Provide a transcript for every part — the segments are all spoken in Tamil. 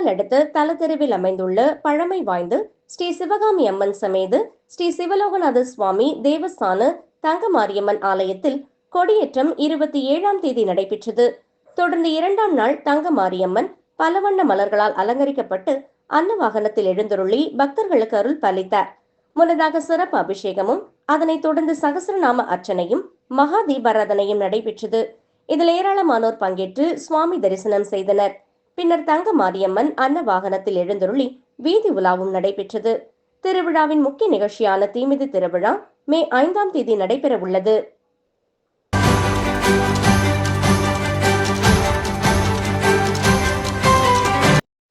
காரைக்கால் அடுத்த தலத்தெருவில் அமைந்துள்ள பழமை வாய்ந்த ஸ்ரீ சிவகாமி அம்மன் சமேது ஸ்ரீ சிவலோகநாத சுவாமி தேவஸ்தான தங்கமாரியம்மன் ஆலயத்தில் கொடியேற்றம் இருபத்தி ஏழாம் தேதி நடைபெற்றது. தொடர்ந்து இரண்டாம் நாள் தங்கமாரியம்மன் பலவண்ண மலர்களால் அலங்கரிக்கப்பட்டு அன்ன வாகனத்தில் எழுந்தருளி பக்தர்களுக்கு அருள் பலித்தார். முன்னதாக சிறப்பு அபிஷேகமும் அதனைத் தொடர்ந்து சகசரநாம அர்ச்சனையும் மகா தீபாராதனையும் நடைபெற்றது. இதில் ஏராளமானோர் பங்கேற்று சுவாமி தரிசனம் செய்தனர். பின்னர் தங்க மாரியம்மன் அன்ன வாகனத்தில் எழுந்தருளி வீதி உலாவும் நடைபெற்றது. திருவிழாவின் முக்கிய நிகழ்ச்சியான தீமிதி திருவிழா மே ஐந்தாம் தேதி நடைபெற உள்ளது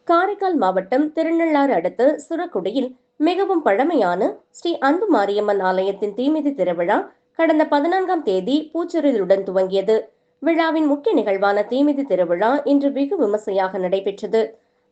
காரைக்கால் மாவட்டம் திருநள்ளாறு அடுத்த சுரக்குடியில் மிகவும் பழமையான ஸ்ரீ அன்பு மாரியம்மன் ஆலயத்தின் தீமிதி திருவிழா கடந்த பதினான்காம் தேதி பூச்சொரிதலுடன் துவங்கியது. விழாவின் முக்கிய நிகழ்வான தீமிதி திருவிழா இன்று வெகு விமர்சையாக நடைபெற்றது.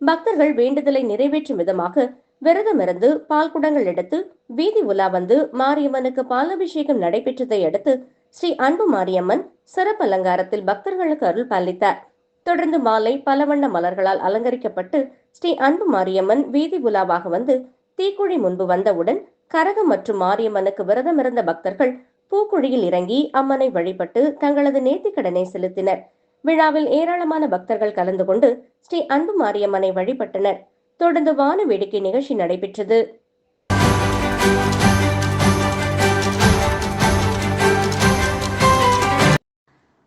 பக்தர்கள் வேண்டுதலை நிறைவேற்றும் விதமாக விரதமிருந்து பால் குடங்கள் எடுத்து வீதி உலா வந்து மாரியம்மனுக்கு பாலாபிஷேகம் நடைபெற்றதை அடுத்து ஸ்ரீ அன்பு மாரியம்மன் சிறப்பு அலங்காரத்தில் பக்தர்களுக்கு அருள் பாலித்தார். தொடர்ந்து மாலை பல வண்ண மலர்களால் அலங்கரிக்கப்பட்டு ஸ்ரீ அன்பு மாரியம்மன் வீதி உலாவாக வந்து தீக்குழி முன்பு வந்தவுடன் கரகம் மற்றும் மாரியம்மனுக்கு விரதமிருந்த பக்தர்கள் பூக்குழியில் இறங்கி அம்மனை வழிபட்டு தங்களது நேர்த்திக்கடனை செலுத்தினர். விழாவில் ஏராளமான பக்தர்கள் கலந்து கொண்டு ஸ்ரீ அன்பு மாரியம்மனை வழிபட்டனர். தொடர்ந்து வான வேடிக்கை நிகழ்ச்சி நடைபெற்றது.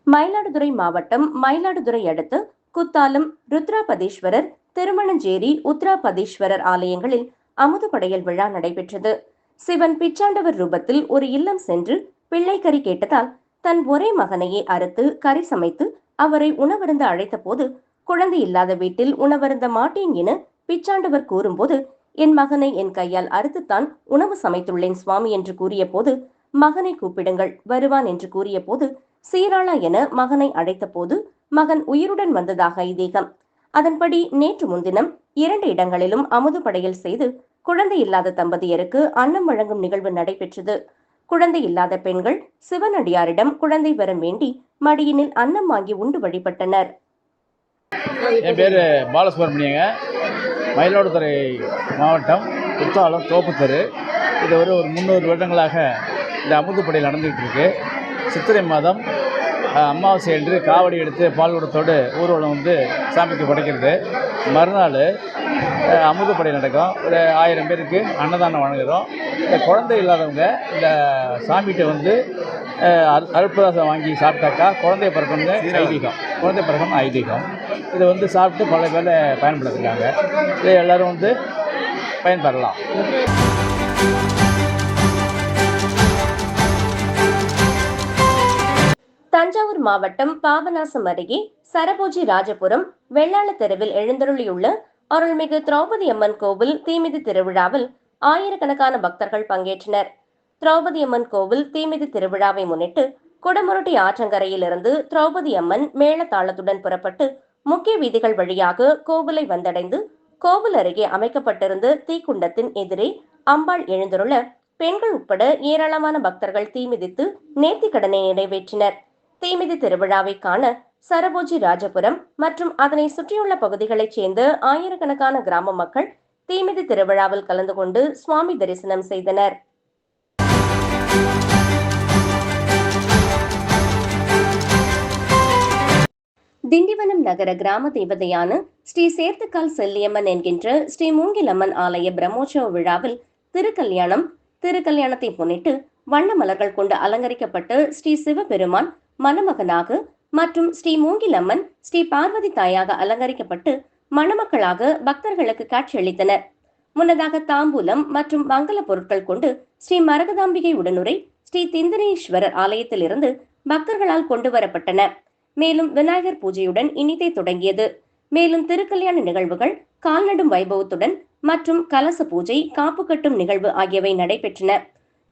மயிலாடுதுறை மாவட்டம் மயிலாடுதுறை அடுத்து குத்தாலம் ருத்ராபதீஸ்வரர் திருமணஞ்சேரி உத்ராபதீஸ்வரர் ஆலயங்களில் அமுதுபடையல் விழா நடைபெற்றது. சிவன் பிச்சாண்டவர் ரூபத்தில் ஒரு இல்லம் சென்று பிள்ளை கறி கேட்டதால் தன் ஒரே மகனையே அறுத்து கறி சமைத்து அவரை உணவருந்த அழைத்த போது குழந்தை இல்லாத வீட்டில் உணவருந்த மாட்டேன் என பிச்சாண்டவர் கூறும்போது என் மகனை என் கையால் அறுத்துத்தான் உணவு சமைத்துள்ளேன் சுவாமி என்று கூறிய போது மகனை கூப்பிடுங்கள் வருவான் என்று கூறிய போது சீராளா என மகனை அழைத்த போது மகன் உயிருடன் வந்ததாக ஐதீகம். அதன்படி நேற்று முன்தினம் இரண்டு இடங்களிலும் அமுது படையல் செய்து குழந்தை இல்லாத தம்பதியருக்கு அன்னம் வழங்கும் நிகழ்வு நடைபெற்றது. குழந்தை இல்லாத பெண்கள் சிவனடியாரிடம் குழந்தை பெற வேண்டி மடியினில் அன்னம் வாங்கி உண்டு வழிபட்டனர். என் பேர் பாலசுப்ரமணியங்க. மயிலாடுதுறை மாவட்டம் குத்தாலம் தோப்புத்தரு. இது ஒரு ஒரு முந்நூறு வருடங்களாக இந்த அமுதுப்படையில் நடந்துகிட்டு இருக்கு. சித்திரை மாதம் அமாவாசை என்று காவடி எடுத்து பால் குடத்தோடு ஊர்வலம் வந்து சாமிக்கு படைக்கிறது. மறுநாள் அமுதப்படை நடக்கும். ஒரு ஆயிரம் பேருக்கு அன்னதானம் வழங்குகிறோம் இந்த குழந்தை இல்லாதவங்க இந்த சாமிகிட்ட வந்து அஹ், வாங்கி சாப்பிட்டாக்கா குழந்தை பிறக்கணுங்க ஐதீகம். குழந்தை பிறக்கணும் ஐதீகம். இதை வந்து சாப்பிட்டு பல பேர் பயன்படுத்துகிறாங்க இதை எல்லோரும் வந்து பயன்பெறலாம். தஞ்சாவூர் மாவட்டம் பாபநாசம் அருகே சரபோஜி ராஜபுரம் வெள்ளாள தெருவில் எழுந்தருளியுள்ள அருள்மிகு திரௌபதி அம்மன் கோவில் தீமிதி திருவிழாவில் ஆயிரக்கணக்கான பக்தர்கள் பங்கேற்றனர். திரௌபதி அம்மன் கோவில் தீமிதி திருவிழாவை முன்னிட்டு குடமுருட்டி ஆற்றங்கரையிலிருந்து திரௌபதி அம்மன் மேளதாளத்துடன் புறப்பட்டு முக்கிய வீதிகள் வழியாக கோவிலை வந்தடைந்து கோவில் அருகே அமைக்கப்பட்டிருந்த தீக்குண்டத்தின் எதிரே அம்பாள் எழுந்துருள பெண்கள் உட்பட ஏராளமான பக்தர்கள் தீமிதித்து நேர்த்திக்கடனை நிறைவேற்றினர். தீமிதி திருவிழாவை காண சரபோஜி ராஜபுரம் மற்றும் அதனை சுற்றியுள்ள பகுதிகளைச் சேர்ந்த ஆயிரக்கணக்கான கிராம மக்கள் தீமிதி திருவிழாவில் கலந்து கொண்டு சுவாமி தரிசனம் செய்தனர். திண்டிவனம் நகர கிராம தேவதையான ஸ்ரீ சேர்த்துக்கால் செல்லியம்மன் என்கின்ற ஸ்ரீ மூங்கிலம்மன் ஆலய பிரம்மோற்சவ விழாவில் திருக்கல்யாணம் திருக்கல்யாணத்தை முன்னிட்டு வண்ண மலர்கள் கொண்டு அலங்கரிக்கப்பட்டு ஸ்ரீ சிவபெருமான் மணமகனாக மற்றும் ஸ்ரீ மூங்கிலம்மன் ஸ்ரீ பார்வதி தாயாக அலங்கரிக்கப்பட்டு மணமக்களாக பக்தர்களுக்கு காட்சியளித்தனர் முன்னதாக தாம்பூலம் மற்றும் மங்கள பொருட்கள் கொண்டு ஸ்ரீ மரகதாம்பிகை உடனுரை ஸ்ரீ திந்தனேஸ்வரர் ஆலயத்திலிருந்து பக்தர்களால் கொண்டு வரப்பட்டன. மேலும் விநாயகர் பூஜையுடன் இனிதே தொடங்கியது. மேலும் திருக்கல்யாண நிகழ்வுகள் கால்நடும் வைபவத்துடன் மற்றும் கலச பூஜை காப்பு கட்டும் நிகழ்வு ஆகியவை நடைபெற்றன.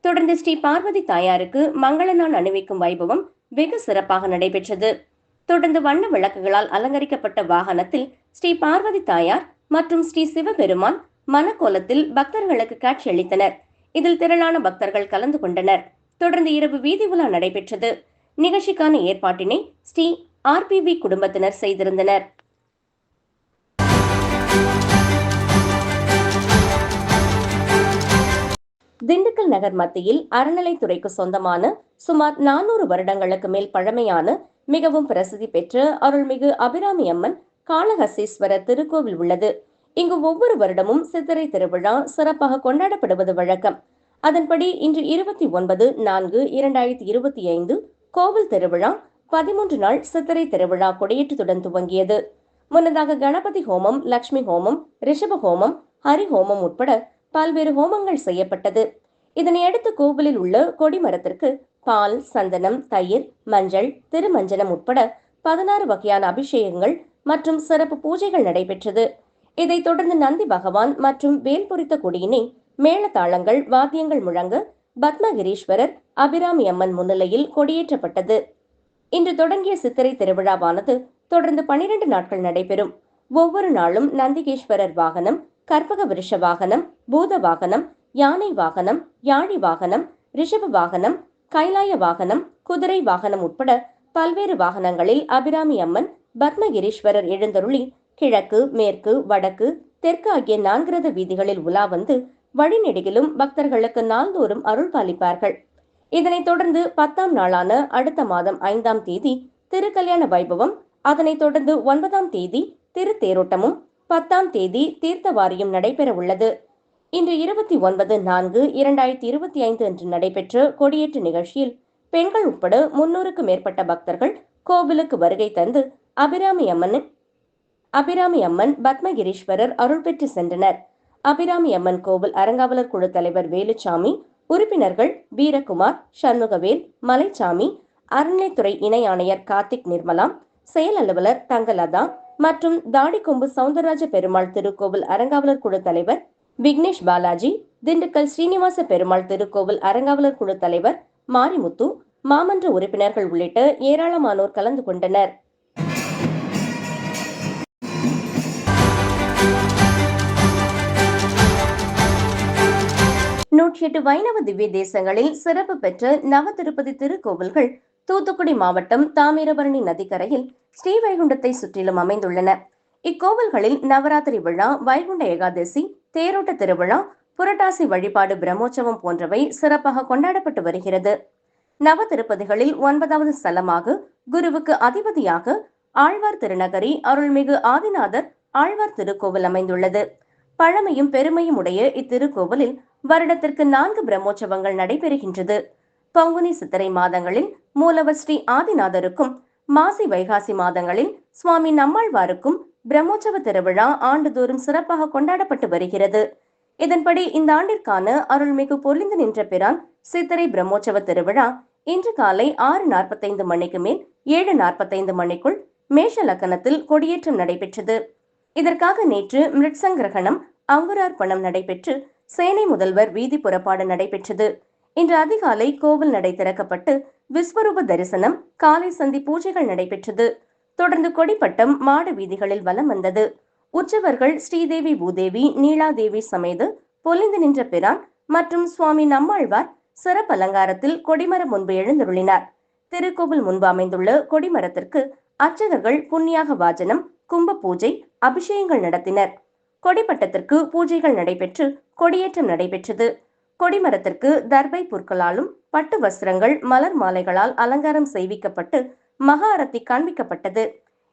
தொடர்ந்து ஸ்ரீ பார்வதி தாயாருக்கு மங்கள நாள் அணிவிக்கும் வைபவம் வெகு சிறப்பாக நடைபெற்றது. தொடர்ந்து வண்ண விளக்குகளால் அலங்கரிக்கப்பட்ட வாகனத்தில் ஸ்ரீ பார்வதி தாயார் மற்றும் ஸ்ரீ சிவபெருமான் மனக்கோலத்தில் பக்தர்களுக்கு காட்சியளித்தனர் இதில் திரளான பக்தர்கள் கலந்து கொண்டனர். தொடர்ந்து இரவு வீதி உலா நடைபெற்றது. நிகழ்ச்சிக்கான ஏற்பாட்டினை ஸ்ரீ ஆர்பிவி குடும்பத்தினர் செய்திருந்தனர். திண்டுக்கல் நகர் மத்தியில் அறநிலைத்துறைக்கு சொந்தமான சுமார் நானூறு வருடங்களுக்கு மேல் பழமையான மிகவும் பிரசித்தி பெற்ற அருள்மிகு அபிராமி அம்மன் காளஹஸ்தீஸ்வரர் திருக்கோவில் உள்ளது. இங்கு ஒவ்வொரு வருடமும் சித்திரை திருவிழா சிறப்பாக கொண்டாடப்படுவது வழக்கம். அதன்படி இன்று இருபத்தி ஒன்பது நான்கு இரண்டாயிரத்தி இருபத்தி ஐந்து கோவில் திருவிழா பதிமூன்று நாள் சித்திரை திருவிழா கொடியேற்றத்துடன் துவங்கியது. முன்னதாக கணபதி ஹோமம் லக்ஷ்மி ஹோமம் ரிஷப ஹோமம் ஹரி ஹோமம் உட்பட பல்வேறு ஹோமங்கள் செய்யப்பட்டது. இதனையடுத்து கோவிலில் உள்ள கொடிமரத்திற்கு பால் சந்தனம் தயிர் மஞ்சள் திருமஞ்சனம் உட்பட பதினாறு வகையான அபிஷேகங்கள் மற்றும் சிறப்பு பூஜைகள் நடைபெற்றது. இதைத் தொடர்ந்து நந்தி பகவான் மற்றும் வேல் பொறித்த கொடியினை மேளதாளங்கள் வாத்தியங்கள் முழங்க பத்மகிரீஸ்வரர் அபிராமி அம்மன் முன்னிலையில் கொடியேற்றப்பட்டது. இன்று தொடங்கிய சித்திரை திருவிழாவானது தொடர்ந்து பனிரெண்டு நாட்கள் நடைபெறும். ஒவ்வொரு நாளும் நந்திகேஸ்வரர் வாகனம் கற்பக விருஷ வாகனம் பூத வாகனம் யானை வாகனம் யாழி வாகனம் ரிஷப வாகனம் கைலாய வாகனம் குதிரை வாகனம் உட்பட பல்வேறு வாகனங்களில் அபிராமி அம்மன் பத்மகிரீஸ்வரர் எழுந்தருளி கிழக்கு மேற்கு வடக்கு தெற்கு ஆகிய நான்கிரத வீதிகளில் உலா வந்து வழிநெடுகிலும் பக்தர்களுக்கு நாள்தோறும் அருள் பாலிப்பார்கள். இதனைத் தொடர்ந்து பத்தாம் நாளான அடுத்த மாதம் ஐந்தாம் தேதி திருக்கல்யாண வைபவம் அதனைத் தொடர்ந்து ஒன்பதாம் தேதி திருத்தேரோட்டமும் பத்தாம் தேதி தீர்த்தவாரியும் நடைபெற உள்ளது இன்று இருபத்தி ஒன்பது நான்கு இரண்டாயிரத்தி இருபத்தி ஐந்து அன்று நடைபெற்ற கொடியேற்று நிகழ்ச்சியில் பெண்கள் உட்பட முன்னூறுக்கு மேற்பட்ட பக்தர்கள் கோவிலுக்கு வருகை தந்து அபிராமி அம்மன் அபிராமி அம்மன் பத்மகிரீஸ்வரர் அருள் பெற்று சென்றனர். அபிராமி அம்மன் கோவில் அறங்காவலர் குழு தலைவர் வேலுச்சாமி உறுப்பினர்கள் வீரகுமார் சண்முகவேல் மலைச்சாமி அறநிலைத்துறை இணை ஆணையர் கார்த்திக் நிர்மலா செயல் அலுவலர் தங்கலதா மற்றும் தாடிக்கொம்பு சவுந்தரராஜ பெருமாள் திருக்கோவில் அறங்காவலர் குழு தலைவர் விக்னேஷ் பாலாஜி திண்டுக்கல் ஸ்ரீனிவாச பெருமாள் திருக்கோவில் அறங்காவலர் குழு தலைவர் மாரிமுத்து மாமன்ற உறுப்பினர்கள் உள்ளிட்ட ஏராளமானோர் கலந்து கொண்டனர். நூற்றி எட்டு வைணவ திவ்ய தேசங்களில் சிறப்பு பெற்ற நவ திருப்பதி திருக்கோவில்கள் தூத்துக்குடி மாவட்டம் தாமிரபரணி நதிக்கரையில் ஸ்ரீவைகுண்டத்தை சுற்றிலும் அமைந்துள்ளன. இக்கோவில்களில் நவராத்திரி விழா வைகுண்ட ஏகாதசி தேரோட்ட திருவிழா புரட்டாசி வழிபாடு பிரம்மோற்சவம் போன்றவை சிறப்பாக கொண்டாடப்பட்டு வருகிறது. நவ திருப்பதிகளில் ஒன்பதாவது ஸ்தலமாக குருவுக்கு அதிபதியாக ஆழ்வார் திருநகரி அருள்மிகு ஆதிநாதர் ஆழ்வார் திருக்கோவில் அமைந்துள்ளது. பழமையும் பெருமையும் உடைய இத்திருக்கோவிலில் வருடத்திற்கு நான்கு பிரம்மோற்சவங்கள் நடைபெறுகின்றது. பங்குனி சித்திரை மாதங்களில் மூலவர் ஸ்ரீ ஆதிநாதருக்கும் மாசி வைகாசி மாதங்களில் சுவாமி நம்மாழ்வாருக்கும் பிரம்மோற்சவ திருவிழா ஆண்டுதோறும் சிறப்பாக கொண்டாடப்பட்டு வருகிறது. இதன்படி இந்த ஆண்டிற்கான அருள்மிகு பொலிந்து நின்ற பிரான் சித்திரை பிரம்மோற்சவ திருவிழா இன்று காலை ஆறு நாற்பத்தைந்து மணிக்கு மேல் ஏழு நாற்பத்தைந்து மணிக்குள் மேஷ லக்கணத்தில் கொடியேற்றம் நடைபெற்றது. இதற்காக நேற்று மிருட்சங்கிரகணம் அங்குரார்ப்பணம் நடைபெற்று சேனை முதல்வர் வீதி புறப்பாடு நடைபெற்றது. இன்று அதிகாலை கோவில் நடை திறக்கப்பட்டு விஸ்வரூப தரிசனம் காலை சந்தி பூஜைகள் நடைபெற்றது. தொடர்ந்து கொடிப்பட்டம் மாட வீதிகளில் வலம் வந்தது. உற்சவர்கள் ஸ்ரீதேவி பூதேவி நீலாதேவி சமேது பொலிந்து நின்ற பிரான் மற்றும் சுவாமி நம்மாழ்வார் சிறப்பு அலங்காரத்தில் கொடிமரம் முன்பு எழுந்தருளினார். திருக்கோவில் முன்பு அமைந்துள்ள கொடிமரத்திற்கு அர்ச்சகர்கள் புண்ணியாக வாஜனம் கும்ப பூஜை அபிஷேகங்கள் நடத்தினர். கொடிப்பட்டத்திற்கு பூஜைகள் நடைபெற்று கொடியேற்றம் நடைபெற்றது. கொடிமரத்திற்கு தர்பை புற்களாலும் பட்டு வஸ்திரங்கள் மலர் மாலைகளால் அலங்காரம் செய்விக்கப்பட்டு மகா அரத்தி காண்பிக்கப்பட்டது.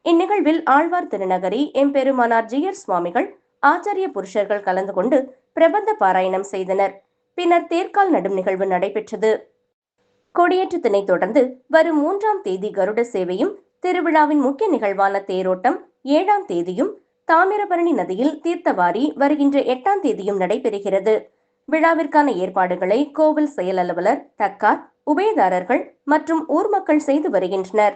இந்நிகழ்வில் ஆழ்வார் திருநகரி எம்பெருமானார் ஜியர் சுவாமிகள் ஆச்சாரிய புருஷர்கள் கலந்து கொண்டு பிரபந்த பாராயணம் செய்தனர். பின்னர் தேர்கால் நடும் நிகழ்வு நடைபெற்றது. கொடியேற்றத்தினை தொடர்ந்து வரும் மூன்றாம் தேதி கருட சேவையும் திருவிழாவின் முக்கிய நிகழ்வான தேரோட்டம் ஏழாம் தேதியும் தாமிரபரணி நதியில் தீர்த்தவாரி வருகின்ற எட்டாம் தேதியும் நடைபெறுகிறது. விழாவிற்கான ஏற்பாடுகளை கோவில் செயல் அலுவலர் தக்கார் உபயதாரர்கள் மற்றும் ஊர் மக்கள் செய்து வருகின்றனர்.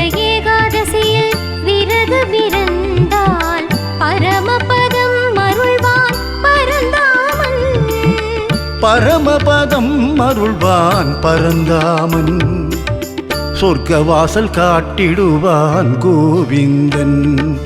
பரமபதம் அருள்வான் பரந்தாமன். சொர்க்க வாசல் காட்டிடுவான் கோவிந்தன்.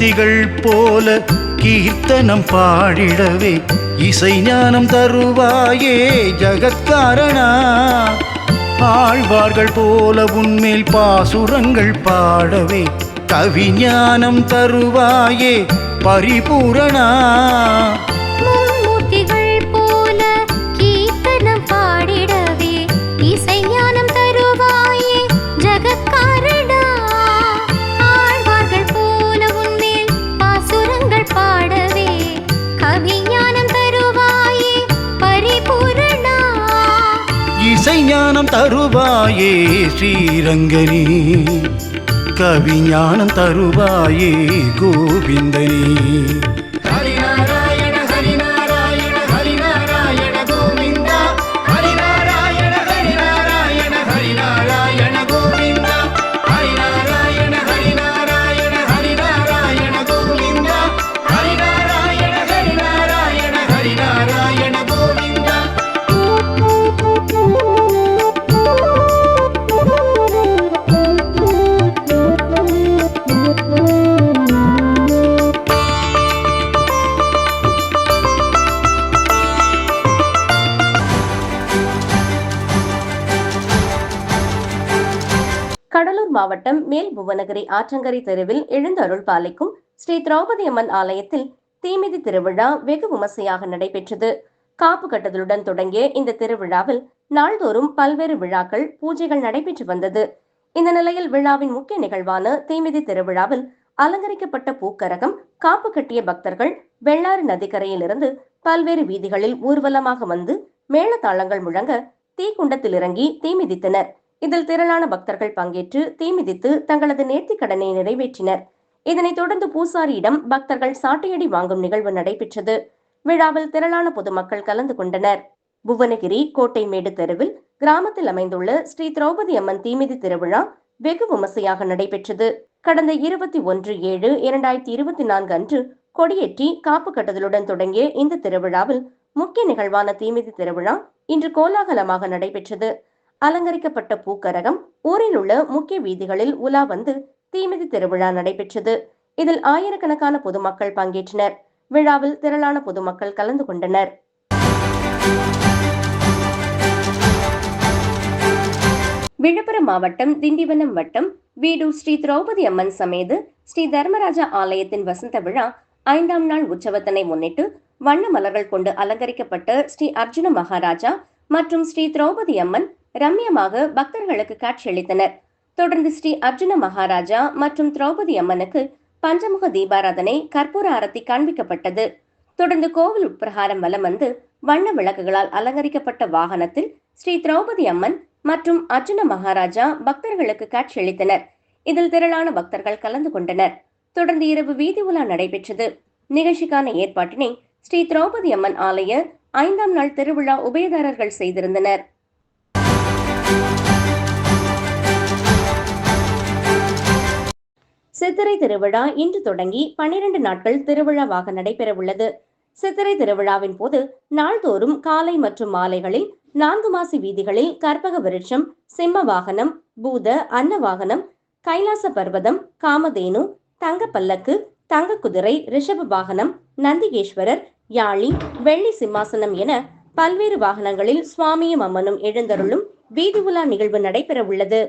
மூர்த்திகள் போல கீர்த்தனம் பாடிடவே இசை ஞானம் தருவாயே ஜகத்காரணா. ஆழ்வார்கள் போல உன்மேல் பாசுரங்கள் பாடவே கவிஞானம் தருவாயே பரிபூரணா. இசை ஞானம் தருவாயே ஸ்ரீரங்கனி. கவிஞானம் தருவாயே கோவிந்தனி. மாவட்டம் மேல் புவனகிரி ஆற்றங்கரை தெருவில் எழுந்தருள் பாலிக்கும் ஸ்ரீ திரௌபதி அம்மன் ஆலயத்தில் தீமிதி திருவிழா வெகு விமர்சையாக நடைபெற்றது. காப்பு கட்டுதலுடன் தொடங்கிய இந்த திருவிழாவில் நாள்தோறும் பல்வேறு விழாக்கள் பூஜைகள் நடைபெற்று வந்தது. இந்த நிலையில் விழாவின் முக்கிய நிகழ்வான தீமிதி திருவிழாவில் அலங்கரிக்கப்பட்ட பூக்கரகம் காப்பு கட்டிய பக்தர்கள் வெள்ளாறு நதிக்கரையிலிருந்து பல்வேறு வீதிகளில் ஊர்வலமாக வந்து மேளதாளங்கள் முழங்க தீக்குண்டத்தில் இறங்கி தீமிதித்தனர். இதில் திரளான பக்தர்கள் பங்கேற்று தீமிதித்து தங்களது நேர்த்திக் கடனை நிறைவேற்றினர். இதனைத் தொடர்ந்து பூசாரியிடம் பக்தர்கள் சாட்டையடி வாங்கும் நிகழ்வு நடைபெற்றது. விழாவில் திரளான பொதுமக்கள் கலந்து கொண்டனர். புவனகிரி கோட்டைமேடு தெருவில் கிராமத்தில் அமைந்துள்ள ஸ்ரீ திரௌபதி அம்மன் தீமிதி திருவிழா வெகு விமர்சையாக நடைபெற்றது. கடந்த இருபத்தி ஒன்று ஏழு இரண்டாயிரத்தி இருபத்தி நான்கு அன்று கொடியேற்றி காப்பு கட்டுதலுடன் தொடங்கிய இந்த திருவிழாவில் முக்கிய நிகழ்வான தீமிதி திருவிழா இன்று கோலாகலமாக நடைபெற்றது. அலங்கரிக்கப்பட்ட பூக்கரகம் ஊரில் உள்ள முக்கிய வீதிகளில் உலா வந்து தீமிதி திருவிழா நடைபெற்றது. இதில் ஆயிரக்கணக்கான பொதுமக்கள் பங்கேற்றனர். விழாவில் திரளான பொதுமக்கள் கலந்து கொண்டனர். விழுப்புரம் மாவட்டம் திண்டிவனம் வட்டம் வீடூர் ஸ்ரீ திரௌபதி அம்மன் சமேது ஸ்ரீ தர்மராஜா ஆலயத்தின் வசந்த விழா ஐந்தாம் நாள் உற்சவத்தினை முன்னிட்டு வண்ண மலர்கள் கொண்டு அலங்கரிக்கப்பட்ட ஸ்ரீ அர்ஜுன மகாராஜா மற்றும் ஸ்ரீ திரௌபதி அம்மன் ரம்யமாக பக்தர்களுக்கு காட்சியளித்தனர். தொடர்ந்து ஸ்ரீ அர்ஜுன மகாராஜா மற்றும் திரௌபதி அம்மனுக்கு பஞ்சமுக தீபாராதனை கற்பூர ஆரத்தி காண்பிக்கப்பட்டது. தொடர்ந்து கோவில் உட்பிரகாரம் வலம் வந்து வண்ண விளக்குகளால் அலங்கரிக்கப்பட்ட வாகனத்தில் ஸ்ரீ திரௌபதி அம்மன் மற்றும் அர்ஜுன மகாராஜா பக்தர்களுக்கு காட்சியளித்தனர். இதில் திரளான பக்தர்கள் கலந்து கொண்டனர். தொடர்ந்து இரவு வீதி உலா நடைபெற்றது. நிகழ்ச்சிக்கான ஏற்பாட்டினை ஸ்ரீ திரௌபதி அம்மன் ஆலய ஐந்தாம் நாள் திருவிழா உபயதாரர்கள் செய்திருந்தனர். சித்திரை திருவிழா இன்று தொடங்கி பனிரெண்டு நாட்கள் திருவிழாவாக நடைபெறவுள்ளது. சித்திரை திருவிழாவின் போது நாள்தோறும் காலை மற்றும் மாலைகளில் நான்கு மாசி வீதிகளில் கற்பக விருட்சம் சிம்ம வாகனம் பூத அன்ன வாகனம் கைலாச பர்வதம் காமதேனு தங்க பல்லக்கு தங்க குதிரை ரிஷப வாகனம் நந்திகேஸ்வரர் யாழி வெள்ளி சிம்மாசனம் என பல்வேறு வாகனங்களில் சுவாமியும் அம்மனும் எழுந்தருளும் வீதி உலா நிகழ்வு நடைபெறவுள்ளது.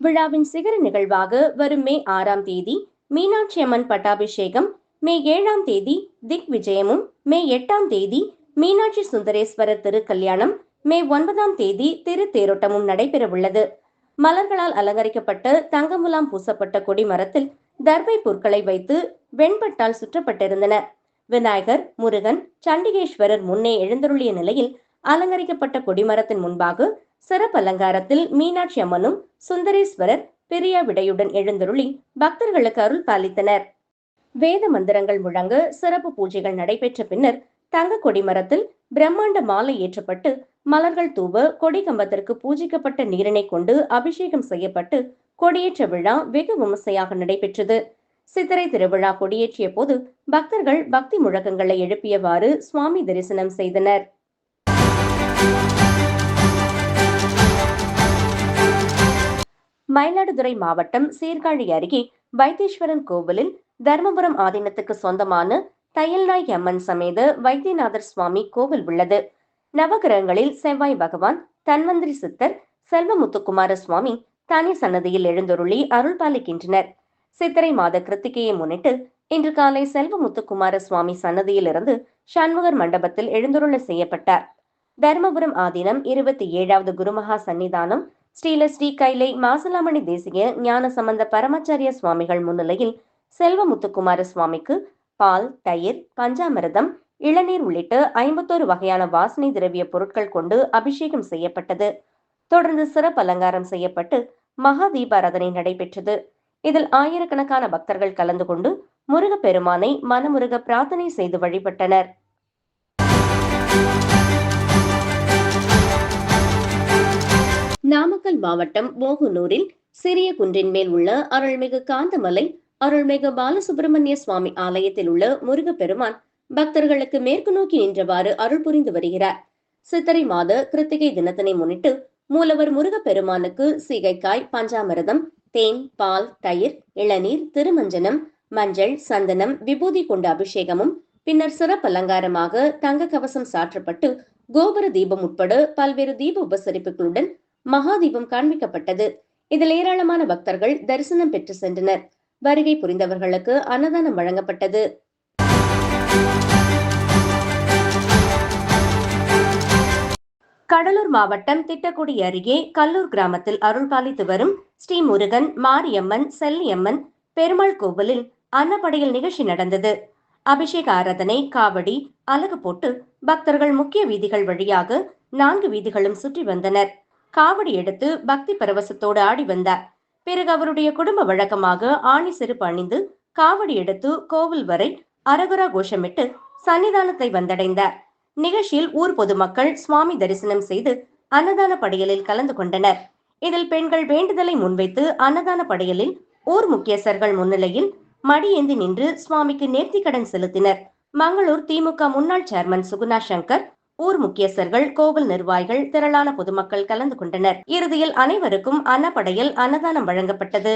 விழாவின் சிகர நிகழ்வாக வரும் மே ஆறாம் தேதி மீனாட்சி அம்மன் பட்டாபிஷேகம் மே ஏழாம் தேதி திக் விஜயமும் மே எட்டாம் தேதி மீனாட்சி சுந்தரேஸ்வரர் திருக்கல்யாணம் மே ஒன்பதாம் தேதி திருத்தேரோட்டமும் நடைபெறவுள்ளது. மலர்களால் அலங்கரிக்கப்பட்ட தங்கமுலாம் பூசப்பட்ட கொடிமரத்தில் தர்பை பொருட்களை வைத்து வெண்பட்டால் சுற்றப்பட்டிருந்தன. விநாயகர் முருகன் சண்டிகேஸ்வரர் முன்னே எழுந்தருளிய நிலையில் அலங்கரிக்கப்பட்ட கொடிமரத்தின் முன்பாக சிறப்பு அலங்காரத்தில் மீனாட்சி அம்மனும் சுந்தரேஸ்வரர் பெரிய விடையுடன் எழுந்தருளி பக்தர்களுக்கு அருள் பாலித்தனர். வேத மந்திரங்கள் முழங்க சிறப்பு பூஜைகள் நடைபெற்ற பின்னர் தங்க கொடிமரத்தில் பிரம்மாண்ட மாலை ஏற்றப்பட்டு மலர்கள் தூவ கொடி கம்பத்திற்கு பூஜிக்கப்பட்ட நீரினை கொண்டு அபிஷேகம் செய்யப்பட்டு கொடியேற்ற விழா வெகு விமர்சையாக நடைபெற்றது. சித்திரை திருவிழா கொடியேற்றிய போது பக்தர்கள் பக்தி முழக்கங்களை எழுப்பியவாறு சுவாமி தரிசனம் செய்தனர். மயிலாடுதுறை மாவட்டம் சீர்காழி அருகே வைத்தீஸ்வரன் கோவிலில் தர்மபுரம் ஆதீனத்துக்கு சொந்தமான தையல்நாய் அம்மன் சமேத வைத்தியநாதர் சுவாமி கோவில் உள்ளது. நவகிரகங்களில் செவ்வாய் பகவான் தன்வந்திரி சித்தர் செல்வமுத்துக்குமார சுவாமி தனி சன்னதியில் எழுந்தொருளி அருள் பாலிக்கின்றனர். சித்திரை மாத கிருத்திகையை முன்னிட்டு இன்று காலை செல்வமுத்துக்குமார சுவாமி சன்னதியிலிருந்து சண்முகர் மண்டபத்தில் எழுந்தொருள செய்யப்பட்டார். தர்மபுரம் ஆதீனம் இருபத்தி ஏழாவது குருமகா சன்னிதானம் ஸ்ரீல ஸ்ரீ கைலை மாசலாமணி தேசிய ஞான சம்பந்த பரமாச்சாரிய சுவாமிகள் முன்னிலையில் செல்வமுத்துக்குமார சுவாமிக்கு பால் தயிர் பஞ்சாமிரதம் இளநீர் உள்ளிட்ட ஐம்பத்தோரு வகையான வாசனை திரவிய பொருட்கள் கொண்டு அபிஷேகம் செய்யப்பட்டது. தொடர்ந்து சிறப்பு அலங்காரம் செய்யப்பட்டு மகா தீபாராதனை நடைபெற்றது. இதில் ஆயிரக்கணக்கான பக்தர்கள் கலந்து கொண்டு முருகப்பெருமானை மனமுருக பிரார்த்தனை செய்து வழிபட்டனர். நாமக்கல் மாவட்டம் மோகனூரில் சிறிய குன்றின் மேல் உள்ள அருள்மிகு காந்தமலை அருள்மிகு பாலசுப்பிரமணிய சுவாமி ஆலயத்தில் உள்ள முருகப்பெருமான் பக்தர்களுக்கு மேற்கு நோக்கி நின்றவாறு அருள் புரிந்து வருகிறார். சித்திரை மாத கிருத்திகை தினத்தினை முன்னிட்டு மூலவர் முருகப்பெருமானுக்கு சீகைக்காய் பஞ்சாமிரதம் தேன் பால் தயிர் இளநீர் திருமஞ்சனம் மஞ்சள் சந்தனம் விபூதி கொண்ட அபிஷேகமும் பின்னர் சிறப்பு அலங்காரமாக தங்க கவசம் சாற்றப்பட்டு கோபுர தீபம் உட்பட பல்வேறு தீப உபசரிப்புகளுடன் மகாதீபம் காண்பிக்கப்பட்டது. இதில் ஏராளமான பக்தர்கள் தரிசனம் பெற்று சென்றனர். வருகை புரிந்தவர்களுக்கு அன்னதானம் வழங்கப்பட்டது. கடலூர் மாவட்டம் திட்டக்குடி அருகே கல்லூர் கிராமத்தில் அருள் பாலித்து வரும் ஸ்ரீ முருகன் மாரியம்மன் செல்லியம்மன் பெருமாள் கோவிலில் அன்னப்படையில் நிகழ்ச்சி நடந்தது. அபிஷேக ஆராதனை காவடி அலகு போட்டு பக்தர்கள் முக்கிய வீதிகள் வழியாக நான்கு வீதிகளும் சுற்றி வந்தனர். காவடி எடுத்து பக்தி பரவசத்தோடு ஆடி வந்தார். பிறகு அவருடைய குடும்ப வழக்கமாக ஆணி செருப்பு அணிந்து காவடி எடுத்து கோவில் வரை அரகுரா கோஷமிட்டு சன்னிதானத்தை வந்தடைந்தார். நிகழ்ச்சியில் ஊர் பொதுமக்கள் சுவாமி தரிசனம் செய்து அன்னதான படையலில் கலந்து கொண்டனர். இதில் பெண்கள் வேண்டுதலை முன்வைத்து அன்னதான படையலில் ஊர் முக்கியஸ்தர்கள் முன்னிலையில் மடியேந்தி நின்று சுவாமிக்கு நேர்த்திக்கடன் செலுத்தினர். மங்களூர் திமுக முன்னாள் சேர்மன் சுகுணா சங்கர் ஊர் முக்கியஸ்தர்கள் கோவில் நிர்வாகிகள் திரளான பொதுமக்கள் கலந்து கொண்டனர். இறுதியில் அனைவருக்கும் அன்னப்படையில் அன்னதானம் வழங்கப்பட்டது.